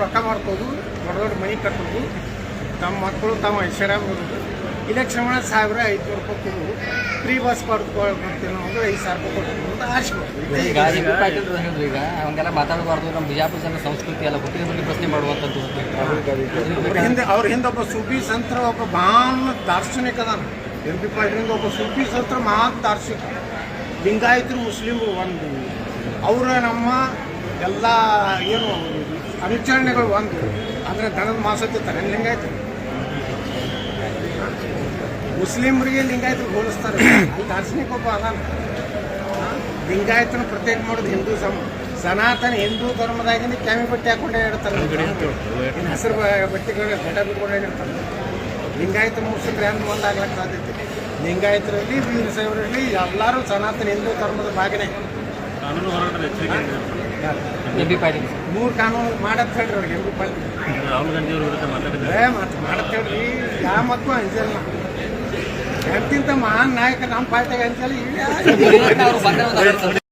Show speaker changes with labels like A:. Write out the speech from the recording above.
A: ರೊಕ್ಕ ಮಾಡ್ಕೋದು ದೊಡ್ಡ ದೊಡ್ಡ ಮನೆ ಕಟ್ಟೋದು ತಮ್ಮ ಮಕ್ಕಳು ತಮ್ಮ ಐಶ್ವರ್ಯ ಇರೋದು ಇಲೆಕ್ಷನ್ ಒಳಗೆ ಸಾವಿರ ಐದುನೂರು ರೂಪಾಯಿ ಫ್ರೀ ಬಸ್ ಕೊಡ್ತೀವಿ ನಾವು ಐದು ಸಾವಿರ ರೂಪಾಯಿ ಕೊಡ್ತೀವಿ ಅಂತ ಆರಿಸ್ಬೇಕು
B: ಈಗ ಅವಂಗೆಲ್ಲ ಮಾತಾಡಬಾರ್ದು ನಮ್ಮ ಬಿಜಾಪುರ ಜನ ಸಂಸ್ಕೃತಿ ಎಲ್ಲ ಹುಟ್ಟಿದ ಬಗ್ಗೆ ಪ್ರಶ್ನೆ ಮಾಡುವಂಥದ್ದು
A: ಅವ್ರ ಹಿಂದೆ ಅವ್ರ ಹಿಂದೆ ಒಬ್ಬ ಸುಬಿ ಸಂತ್ರ ಒಬ್ಬ ಮಹಾನ್ ದಾರ್ಶನಿಕ ಅದಾನ. ಎಂ ಪಿ ಪಾಟೀಲಿಂದ ಒಬ್ಬ ಸುಬ್ಬಿ ಸಂತ್ರ ಮಹಾನ್ ದಾರ್ಶನಿಕ. ಲಿಂಗಾಯತರು ಮುಸ್ಲಿಮರು ಒಂದು. ಅವರ ನಮ್ಮ ಎಲ್ಲ ಏನು ಅನುಚರಣೆಗಳು ಒಂದು. ಅಂದರೆ ದನದ ಮಾಸ ತಿಂತಾರೆ. ಲಿಂಗಾಯ್ತು? ಮುಸ್ಲಿಮರಿಗೆ ಲಿಂಗಾಯತರು ಹೋಲಿಸ್ತಾರೆ. ಅಲ್ಲಿ ದಾರ್ಶನಿಕ ಒಬ್ಬ ಅದಾನ. ಲಿಂಗಾಯತನ ಪ್ರತ್ಯೇಕ ಮಾಡೋದು ಹಿಂದೂ ಸಮ ಸನಾತನ ಹಿಂದೂ ಧರ್ಮದಾಗಿಂದ ಕ್ಯಾಮಿ ಬಟ್ಟೆ ಹಾಕೊಂಡೇ ಇರ್ತಾರೆ ಇನ್ನು ಹಸಿರು ಬ- ಬಟ್ಟೆಗಳು ಬೆಟ್ಟ ಬಿಟ್ಕೊಂಡೇ ಇರ್ತಾರೆ ಲಿಂಗಾಯತ ಮುಗಿಸಿದ್ರೆ ಹೆಂಗೆ ಒಂದಾಗ್ಲಕ್ಕೆ ಸಾಧ್ಯತೆ ಲಿಂಗಾಯತರಲ್ಲಿ ವೀರ ಸಾಹೇಬರಲ್ಲಿ ಎಲ್ಲರೂ ಸನಾತನ ಹಿಂದೂ ಧರ್ಮದ ಭಾಗನೇ.
C: ಕಾನೂನು ಹೋರಾಟದ ಎಚ್ಚರಿಕೆ
B: ಎಂ ಪಿ ಪಾಟೀಲ್
A: ಮೂರು ಕಾನೂನು ಮಾಡತ್ ಹೇಳ್ರಿ ಅವ್ರಿಗೆ
C: ರಾಹುಲ್ ಗಾಂಧಿ ಅವ್ರ ವಿರುದ್ಧ ಮಾತಾಡಿದ್ರೆ
A: ಏ ಮತ್ತೆ ಮಾಡತ್ ಹೇಳ್ರಿ. ಯಾವ ಮಕ್ಕಳು ಅಂಜಲ್ಲ ಎಂತಿಂತ ಮಹಾನ್ ನಾಯಕ ನಮ್ಮ ಪಾರ್ಟಿಗೆ ಅಂಜಲ್ಲ